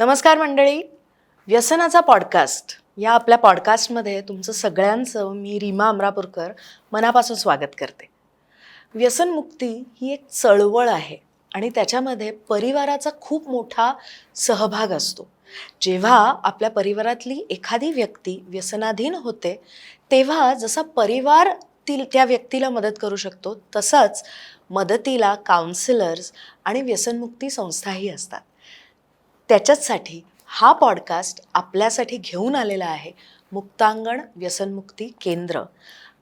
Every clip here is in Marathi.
नमस्कार मंडळी. व्यसनाचा पॉडकास्ट या आपल्या पॉडकास्टमध्ये तुमचं सगळ्यांचं मी रीमा अमरापूरकर मनापासून स्वागत करते. व्यसनमुक्ती ही एक चळवळ आहे आणि त्याच्यामध्ये परिवाराचा खूप मोठा सहभाग असतो. जेव्हा आपल्या परिवारातली एखादी व्यक्ती व्यसनाधीन होते तेव्हा जसा परिवार ती त्या व्यक्तीला मदत करू शकतो तसंच मदतीला काउन्सिलर्स आणि व्यसनमुक्ती संस्थाही असतात. त्याच्याचसाठी हा पॉडकास्ट आपल्यासाठी घेऊन आलेला आहे मुक्तांगण व्यसनमुक्ती केंद्र.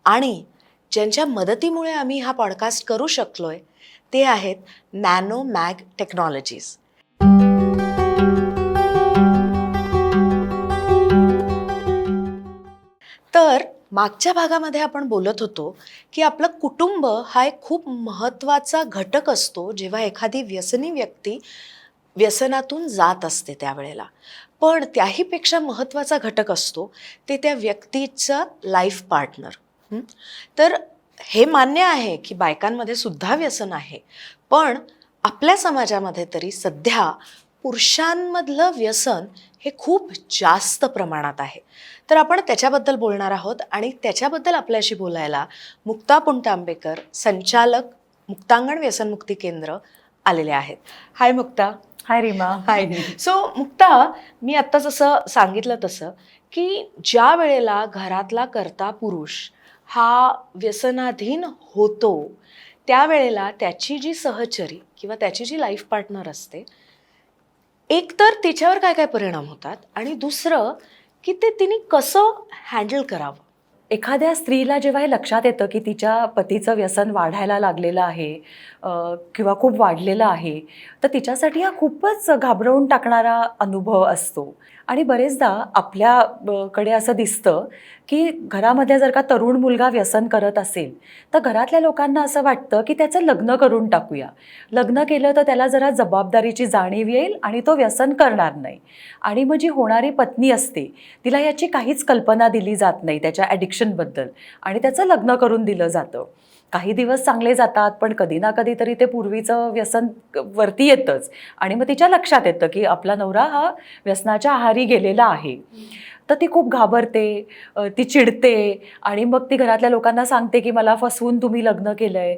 आणि ज्यांच्या मदतीमुळे आम्ही हा पॉडकास्ट करू शकलोय ते आहेत नॅनो मॅग टेक्नॉलॉजीज. तर मागच्या भागामध्ये आपण बोलत होतो की आपलं कुटुंब हा एक खूप महत्त्वाचा घटक असतो जेव्हा एखादी व्यसनी व्यक्ती व्यसनातून जात असते त्यावेळेला. पण त्याहीपेक्षा महत्त्वाचा घटक असतो ते त्या व्यक्तीचा लाईफ पार्टनर तर हे मान्य आहे की बायकांमध्ये सुद्धा व्यसन आहे. पण आपल्या समाजामध्ये तरी सध्या पुरुषांमधलं व्यसन हे खूप जास्त प्रमाणात आहे. तर आपण त्याच्याबद्दल बोलणार आहोत आणि त्याच्याबद्दल आपल्याशी बोलायला मुक्ता पुंटांबेकर संचालक मुक्तांगण व्यसनमुक्ती केंद्र आलेले आहेत. Hi Mukta. Hi Reema hi so Mukta मी आत्ता जसं सांगितलं तसं की ज्या वेळेला घरातला करता पुरुष हा व्यसनाधीन होतो त्यावेळेला त्याची जी सहचरी किंवा त्याची जी लाईफ पार्टनर असते एक तर तिच्यावर काय काय परिणाम होतात आणि दुसरं की ते तिने कसं हँडल करावं? एखाद्या स्त्रीला जेव्हा हे लक्षात येतं की तिच्या पतीचं व्यसन वाढायला लागलेलं आहे किंवा खूप वाढलेलं आहे तर तिच्यासाठी हा खूपच घाबरवून टाकणारा अनुभव असतो. आणि बरेचदा आपल्या ब, कडे असं दिसतं की घरामध्ये जर का तरुण मुलगा व्यसन करत असेल तर घरातल्या लोकांना असं वाटतं की त्याचं लग्न करून टाकूया. लग्न केलं तर त्याला जरा जबाबदारीची जाणीव येईल आणि तो व्यसन करणार नाही. आणि मग जी होणारी पत्नी असते तिला याची काहीच कल्पना दिली जात नाही त्याच्या ॲडिक्शनबद्दल आणि त्याचं लग्न करून दिलं जातं. काही दिवस चांगले जातात पण कधी ना कधी तरी ते पूर्वीचं व्यसन वरती येतंच. आणि मग तिच्या लक्षात येतं की आपला नवरा हा व्यसनाच्या आहारी गेलेला आहे. तर ती खूप घाबरते ती चिडते आणि मग ती घरातल्या लोकांना सांगते की मला फसवून तुम्ही लग्न केलं आहे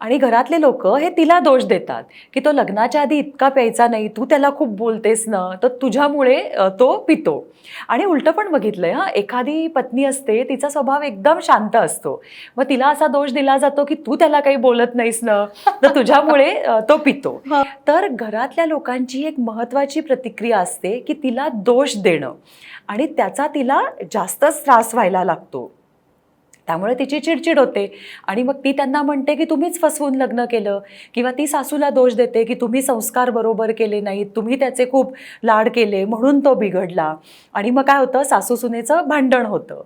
आणि घरातले लोक हे तिला दोष देतात की तो लग्नाच्या आधी इतका प्यायचा नाही तू त्याला खूप बोलतेस ना तर तुझ्यामुळे तो पितो. आणि उलटं पण बघितलंय हां एखादी पत्नी असते तिचा स्वभाव एकदम शांत असतो. मग तिला असा दोष दिला जातो की तू त्याला काही बोलत नाहीस ना तर तुझ्यामुळे तो पितो. तर घरातल्या लोकांची एक महत्त्वाची प्रतिक्रिया असते की तिला दोष देणं. आणि त्याचा तिला जास्तच त्रास व्हायला लागतो. त्यामुळे तिची चिडचिड होते. आणि मग ती त्यांना म्हणते की तुम्हीच फसवून लग्न केलं किंवा ती सासूला दोष देते की तुम्ही संस्कार बरोबर केले नाहीत तुम्ही त्याचे खूप लाड केले म्हणून तो बिघडला. आणि मग काय होतं? सासू सुनेचं भांडण होतं.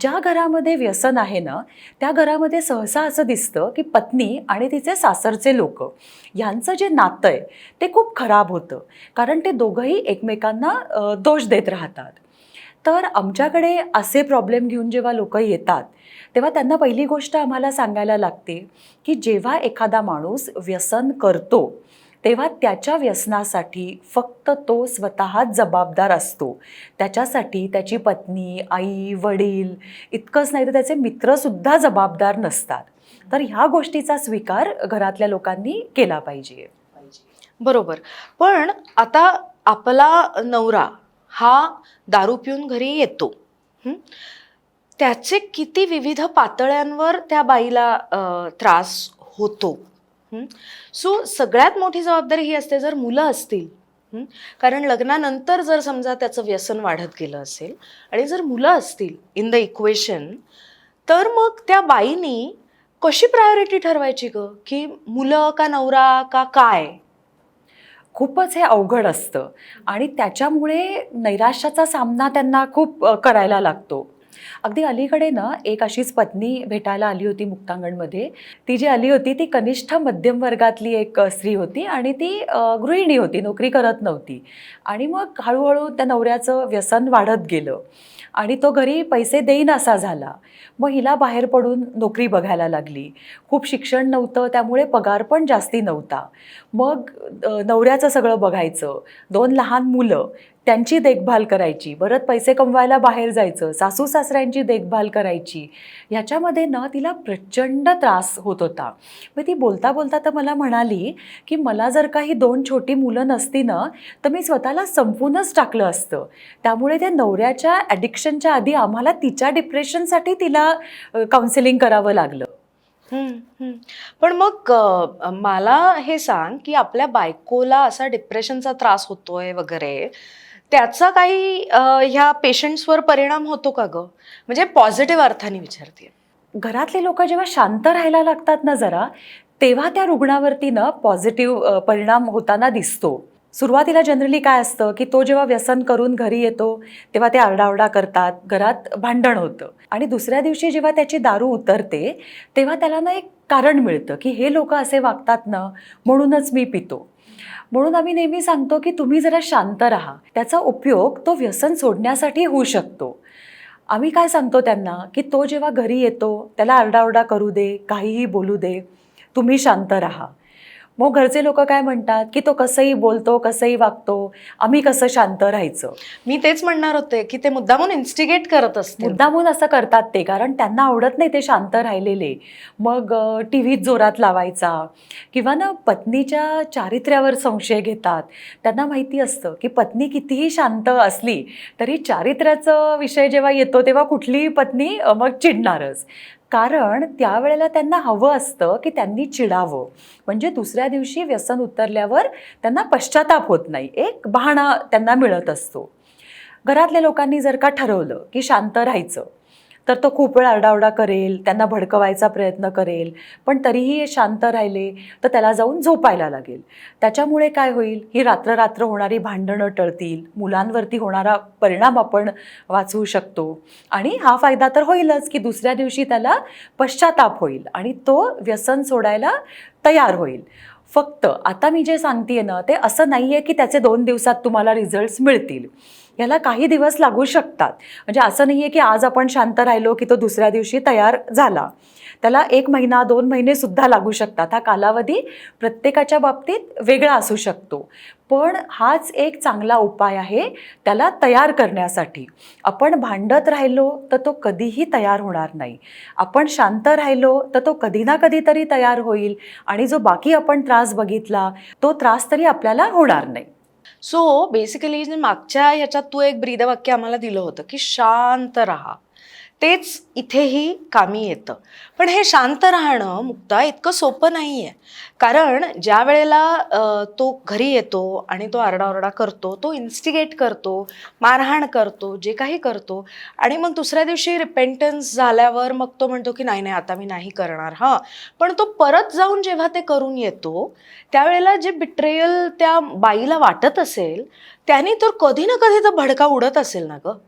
ज्या घरामध्ये व्यसन आहे ना त्या घरामध्ये सहसा असं दिसतं की पत्नी आणि तिचे सासरचे लोक यांचं जे नातं आहे ते खूप खराब होतं. कारण ते दोघंही एकमेकांना दोष देत राहतात. तर आमच्याकडे असे प्रॉब्लेम घेऊन जेव्हा लोक येतात तेव्हा त्यांना पहिली गोष्ट आम्हाला सांगायला लागते की जेव्हा एखादा माणूस व्यसन करतो तेव्हा त्याच्या व्यसनासाठी फक्त तो स्वतःच जबाबदार असतो. त्याच्यासाठी त्याची पत्नी आई वडील इतकंच नाही तर त्याचे मित्रसुद्धा जबाबदार नसतात. तर ह्या गोष्टीचा स्वीकार घरातल्या लोकांनी केला पाहिजे. बरोबर. पण आता आपला नवरा हा दारू पिऊन घरी येतो. त्याचे किती विविध पातळ्यांवर त्या बाईला त्रास होतो. सो सगळ्यात मोठी जबाबदारी ही असते जर मुलं असतील. कारण लग्नानंतर जर समजा त्याचं व्यसन वाढत गेलं असेल आणि जर मुलं असतील इन द इक्वेशन तर मग त्या बाईनी कशी प्रायोरिटी ठरवायची ग? की मुलं का नवरा का काय? खूपच हे अवघड असतं. आणि त्याच्यामुळे नैराश्याचा सामना त्यांना खूप करायला लागतो. अगदी अलीकडे ना एक अशीच पत्नी भेटायला आली होती मुक्तांगणमध्ये. ती जी आली होती ती कनिष्ठ मध्यम वर्गातली एक स्त्री होती आणि ती गृहिणी होती नोकरी करत नव्हती. आणि मग हळूहळू त्या नवऱ्याचं व्यसन वाढत गेलं आणि तो घरी पैसे देईन असा झाला. मग हिला बाहेर पडून नोकरी बघायला लागली. खूप शिक्षण नव्हतं त्यामुळे पगार पण जास्ती नव्हता. मग नवऱ्याचं सगळं बघायचं. दोन लहान मुलं त्यांची देखभाल करायची परत पैसे कमवायला बाहेर जायचं सासू सासऱ्यांची देखभाल करायची ह्याच्यामध्ये ना तिला प्रचंड त्रास होत होता. मग ती बोलता बोलता तर मला म्हणाली की मला जर का ही दोन छोटी मुलं नसती ना तर मी स्वतःला संपूनच टाकलं असतं. त्यामुळे त्या नवऱ्याच्या ॲडिक्शनच्या आधी आम्हाला तिच्या डिप्रेशनसाठी तिला काउन्सिलिंग करावं लागलं. पण मग मला हे सांग की आपल्या बायकोला असा डिप्रेशनचा त्रास होतोय वगैरे त्याचा काही ह्या पेशंट्सवर परिणाम होतो का ग? म्हणजे पॉझिटिव्ह अर्थाने विचारते घरातले लोक जेव्हा शांत राहायला लागतात ना जरा तेव्हा त्या रुग्णावरती ना पॉझिटिव्ह परिणाम होताना दिसतो. सुरुवातीला जनरली काय असतं की तो जेव्हा व्यसन करून घरी येतो तेव्हा ते आरडाओरडा करतात घरात भांडण होतं. आणि दुसऱ्या दिवशी जेव्हा त्याची दारू उतरते तेव्हा त्याला ना एक कारण मिळतं की हे लोक असे वागतात ना म्हणूनच मी पितो. म्हणून आम्ही नेहमी सांगतो की तुम्ही जरा शांत राहा. त्याचा उपयोग तो व्यसन सोडण्यासाठी होऊ शकतो. आम्ही काय सांगतो त्यांना की तो जेव्हा घरी येतो त्याला आरडाओरडा करू दे काहीही बोलू दे तुम्ही शांत राहा. मग घरचे लोक काय म्हणतात? की तो कसंही बोलतो कसंही वागतो आम्ही कसं शांत राहायचं? मी तेच म्हणणार होते की ते मुद्दामून इन्स्टिगेट करत असतील. मुद्दामून असं करतात ते कारण त्यांना आवडत नाही ते शांत राहिलेले. मग टी व्हीत जोरात लावायचा किंवा ना पत्नीच्या चारित्र्यावर संशय घेतात. त्यांना माहिती असतं की पत्नी कितीही शांत असली तरी चारित्र्याचा विषय जेव्हा येतो तेव्हा कुठलीही पत्नी मग चिडणारच. कारण त्यावेळेला त्यांना हवं असतं की त्यांनी चिडावं. म्हणजे दुसऱ्या दिवशी व्यसन उतरल्यावर त्यांना पश्चाताप होत नाही. एक बहाणा त्यांना मिळत असतो. घरातल्या लोकांनी जर का ठरवलं की शांत राहायचं तर तो खूप वेळ आरडाओरडा करेल त्यांना भडकवायचा प्रयत्न करेल पण तरीही हे शांत राहिले तर त्याला जाऊन झोपायला लागेल. त्याच्यामुळे काय होईल? ही रात्र रात्र होणारी भांडणं टळतील. मुलांवरती होणारा परिणाम आपण वाचवू शकतो. आणि हा फायदा तर होईलच की दुसऱ्या दिवशी त्याला पश्चाताप होईल आणि तो व्यसन सोडायला तयार होईल. फक्त आता मी जे सांगतेय ना ते असं नाही आहे की त्याचे दोन दिवसात तुम्हाला रिझल्ट्स मिळतील. याला काही दिवस लागू शकतात. म्हणजे असं नाही आहे की आज आपण शांत राहिलो की तो दुसऱ्या दिवशी तयार झाला. त्याला एक महिना दोन महिने सुद्धा लागू शकतात. हा कालावधी प्रत्येकाच्या बाबतीत वेगळा असू शकतो. पण हाच एक चांगला उपाय आहे त्याला तयार करण्यासाठी. आपण भांडत राहिलो तर तो कधीही तयार होणार नाही. आपण शांत राहिलो तर तो कधी ना कधीतरी तयार होईल आणि जो बाकी आपण त्रास बघितला तो त्रास तरी आपल्याला होणार नाही. सो बेसिकली मागच्या ह्याच्यात तू एक ब्रीदवाक्य आम्हाला दिलं होतं की शांत राहा. तेच इथेही कामी येतं. पण हे शांत राहणं मुक्ता इतकं सोपं नाही आहे कारण ज्या वेळेला तो घरी येतो आणि तो आरडाओरडा करतो तो इन्स्टिगेट करतो मारहाण करतो जे काही करतो आणि मग दुसऱ्या दिवशी रिपेंटन्स झाल्यावर मग तो म्हणतो की नाही नाही आता मी नाही करणार. हां. पण तो परत जाऊन जेव्हा ते करून येतो त्यावेळेला जे बिट्रेयल त्या बाईला वाटत असेल त्याने तर कधी ना कधी तर भडका उडत असेल ना गं.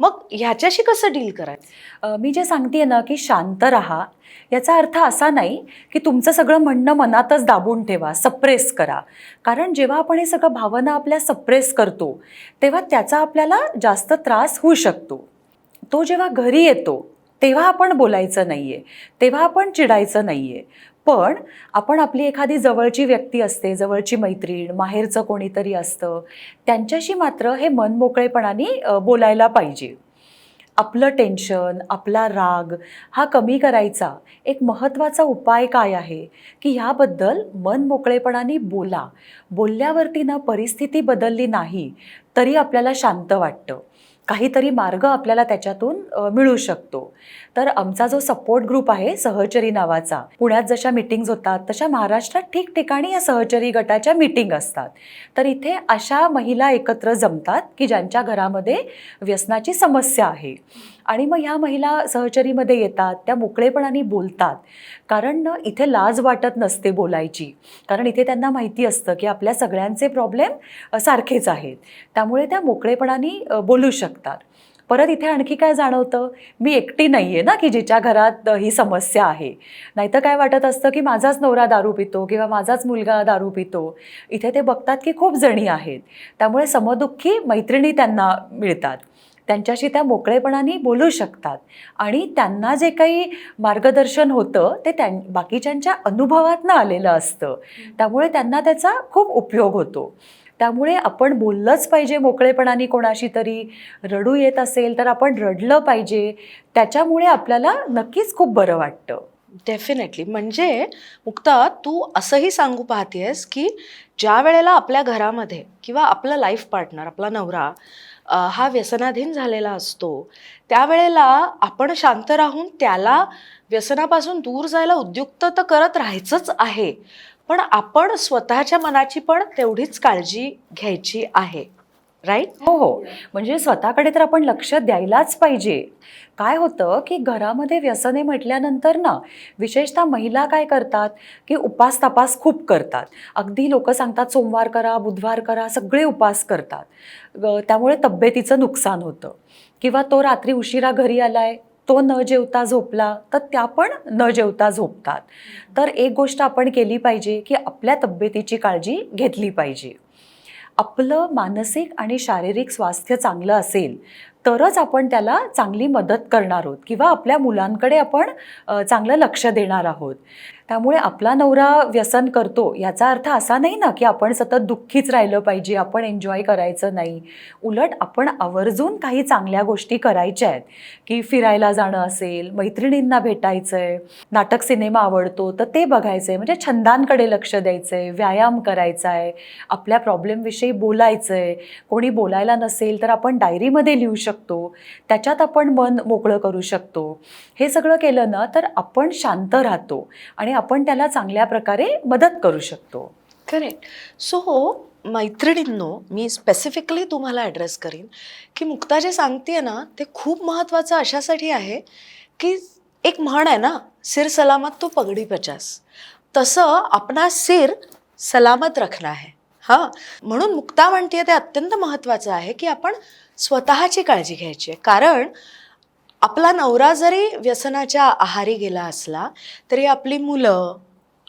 मग ह्याच्याशी कसं डील करायचं? मी जे सांगते ना की शांत राहा याचा अर्थ असा नाही की तुमचं सगळं म्हणणं मनातच दाबून ठेवा सप्रेस करा. कारण जेव्हा आपण हे सगळं भावना आपल्या सप्रेस करतो तेव्हा त्याचा आपल्याला जास्त त्रास होऊ शकतो. तो जेव्हा घरी येतो तेव्हा आपण बोलायचं नाही आहे तेव्हा आपण चिडायचं नाही आहे पण आपण आपली एखादी जवळची व्यक्ती असते जवळची मैत्रीण माहेरचं कोणीतरी असतं त्यांच्याशी मात्र हे मनमोकळेपणाने मोकळेपणाने बोलायला पाहिजे. आपलं टेन्शन आपला राग हा कमी करायचा. एक महत्त्वाचा उपाय काय आहे? की ह्याबद्दल मन मोकळेपणाने बोला. बोलल्यावरती ना परिस्थिती बदलली नाही तरी आपल्याला शांत वाटतं. काहीतरी मार्ग आपल्याला त्याच्यातून मिळू शकतो. तर आमचा जो सपोर्ट ग्रुप आहे सहचरी नावाचा पुण्यात जशा मिटिंग्ज होतात तशा महाराष्ट्रात ठिकठिकाणी या सहचरी गटाच्या मिटिंग असतात. तर इथे अशा महिला एकत्र जमतात की ज्यांच्या घरामध्ये व्यसनाची समस्या आहे. आणि मग ह्या महिला सहचरीमध्ये येतात त्या मोकळेपणाने बोलतात. कारण इथे लाज वाटत नसते बोलायची. कारण इथे त्यांना माहिती असतं की आपल्या सगळ्यांचे प्रॉब्लेम सारखेच आहेत. त्यामुळे त्या मोकळेपणाने बोलू शकतात. परत इथे आणखी काय जाणवतं? मी एकटी नाही आहे ना की जिच्या घरात ही समस्या आहे. नाहीतर काय वाटत असतं की माझाच नवरा दारू पितो किंवा माझाच मुलगा दारू पितो? इथे ते बघतात की खूप जणी आहेत. त्यामुळे समदुःखी मैत्रिणी त्यांना मिळतात. त्यांच्याशी त्या मोकळेपणाने बोलू शकतात. आणि त्यांना जे काही मार्गदर्शन होतं ते त्यां बाकीच्यांच्या अनुभवातनं आलेलं असतं. त्यामुळे त्यांना त्याचा खूप उपयोग होतो. त्यामुळे आपण बोललंच पाहिजे मोकळेपणाने कोणाशी तरी. रडू येत असेल तर आपण रडलं पाहिजे. त्याच्यामुळे आपल्याला नक्कीच खूप बरं वाटतं. डेफिनेटली. म्हणजे मुक्ता तू असंही सांगू पाहतेस की ज्या वेळेला आपल्या घरामध्ये किंवा आपला लाईफ पार्टनर आपला नवरा हा व्यसनाधीन झालेला असतो. त्यावेळेला आपण शांत राहून त्याला व्यसनापासून दूर जायला उद्युक्त तर करत राहायचंच आहे. पण आपण स्वतःच्या मनाची पण तेवढीच काळजी घ्यायची आहे. राईट हो हो. म्हणजे स्वतःकडे तर आपण लक्ष द्यायलाच पाहिजे. काय होतं की घरामध्ये व्यसने म्हटल्यानंतर ना विशेषतः महिला काय करतात की उपास तपास खूप करतात. अगदी लोक सांगतात सोमवार करा बुधवार करा सगळे उपास करतात. त्यामुळे तब्येतीचं नुकसान होतं. किंवा तो रात्री उशिरा घरी आलाय तो न जेवता झोपला तर त्या पण न जेवता झोपतात. तर एक गोष्ट आपण केली पाहिजे की आपल्या तब्येतीची काळजी घेतली पाहिजे. आपलं मानसिक आणि शारीरिक स्वास्थ्य चांगलं असेल तरच आपण त्याला चांगली मदत करणार आहोत किंवा आपल्या मुलांकडे आपण चांगलं लक्ष देणार आहोत. त्यामुळे आपला नवरा व्यसन करतो याचा अर्थ असा नाही ना की आपण सतत दुःखीच राहिलं पाहिजे आपण एन्जॉय करायचं नाही. उलट आपण आवर्जून काही चांगल्या गोष्टी करायच्या आहेत. की फिरायला जाणं असेल मैत्रिणींना भेटायचं आहे नाटक सिनेमा आवडतो तर ते बघायचं आहे म्हणजे छंदांकडे लक्ष द्यायचं आहे व्यायाम करायचा आहे आपल्या प्रॉब्लेमविषयी बोलायचं आहे कोणी बोलायला नसेल तर आपण डायरीमध्ये लिहू शकतो. त्याच्यात आपण मन मोकळं करू शकतो. हे सगळं केलं ना तर आपण शांत राहतो. आणि आपण त्याला चांगल्या प्रकारे मदत करू शकतो. करेक्ट सो मैत्रिणींनो मी स्पेसिफिकली तुम्हाला ॲड्रेस करीन की मुक्ता जे सांगते ना ते खूप महत्त्वाचं अशासाठी आहे की एक म्हण आहे ना सिर सलामत तो पगडी पचास. तसं आपला सिर सलामत रखना आहे हां? म्हणून मुक्ता म्हणते ते अत्यंत महत्त्वाचं आहे की आपण स्वतःची काळजी घ्यायची आहे. कारण आपला नवरा जरी व्यसनाच्या आहारी गेला असला तरी आपली मुलं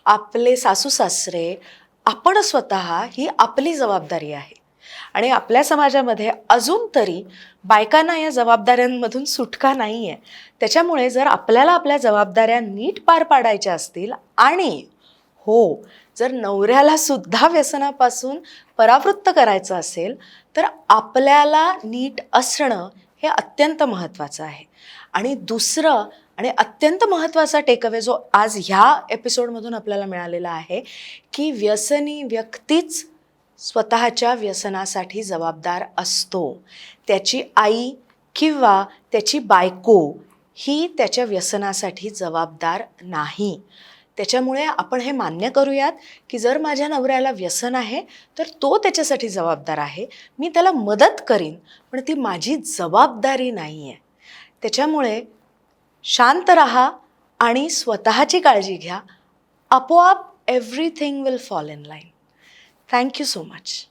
आपले सासू सासरे आपण स्वतः ही आपली जबाबदारी आहे. आणि आपल्या समाजामध्ये अजून तरी बायकांना या जबाबदाऱ्यांमधून सुटका नाही आहे त्याच्यामुळे जर आपल्याला आपल्या जबाबदाऱ्या नीट पार पाडायच्या असतील आणि हो जर नवऱ्याला सुद्धा व्यसनापासून परावृत्त करायचं असेल तर आपल्याला नीट असणं हे अत्यंत महत्त्वाचं आहे. आणि दुसरं आणि अत्यंत महत्त्वाचा टेकअवे जो आज ह्या एपिसोडमधून आपल्याला मिळालेला आहे की व्यसनी व्यक्तीच स्वतःच्या व्यसनासाठी जबाबदार असतो. त्याची आई किंवा त्याची बायको ही त्याच्या व्यसनासाठी जबाबदार नाही. त्याच्यामुळे आपण हे मान्य करूयात की जर माझ्या नवऱ्याला व्यसन आहे तर तो त्याच्यासाठी जबाबदार आहे. मी त्याला मदत करीन पण ती माझी जबाबदारी नाही आहे त्याच्यामुळे शांत राहा आणि स्वतःची काळजी घ्या. आपोआप everything will fall in line thank you so much